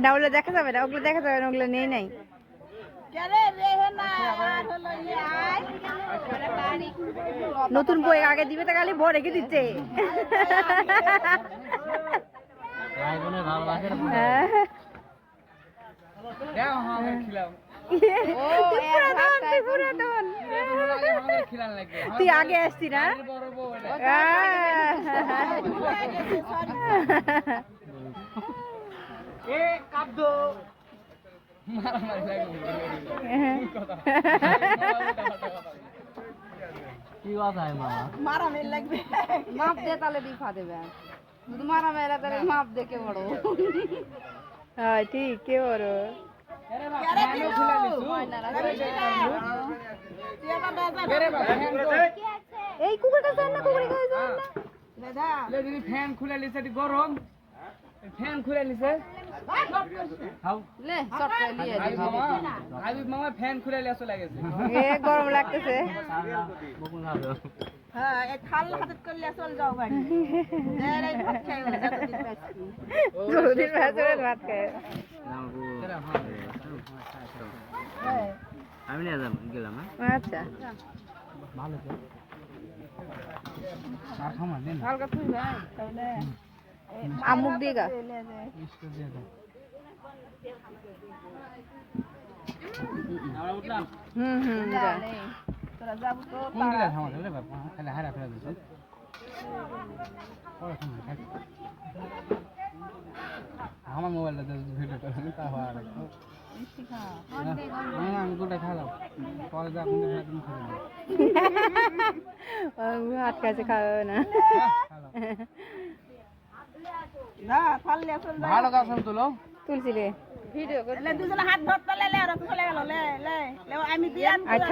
না ওগুলো দেখা যাবে না ওগুলো দেখা যাবে না ওগুলো নেই নাই। নতুন বই আগে দিবে তো খালি রেখে দিচ্ছে। হ্যাঁ। তুই পুরাতন, তুই পুরাতন। তুই আগে আসছি না মাপ দে তাহলে দিফা দেবে। শুধু মারা মেলা তাহলে মাপ দেখে বড় হ্যাঁ ঠিক কে বড়? এই কুকুরটা চান না কুকুরি খাই চান না। ফ্যান খুলে লিছে এটি গরম। ফ্যান খুলে লিছে হাউ। লে চটকে লিয়ে হাবিব মামা মামা ফ্যান খুলে লিয়ে চলে গেছে এ গরম লাগতেছে। যতদিন ভাত ভাত খায়। আমি নিয়ে গেলাম হ্যাঁ? আচ্ছা। ভালো তো। আর খামার নেন হালকা তুই ভাই আমুক দিয়ে গা। দিয়ে দাও আমরা উঠলাম। হুম হুম যা তোরা যাব তো কোন দিকে খামার রে বাবা খালি হারা ফেলা দিছে খামার আমার মোবাইলটা আমি তা না না আমি পরে যা তুমি খাবে হাত কাছে খাওয়াবে না। ভালো গাছ তুলো। তুলসি ভিডিও করে আচ্ছা।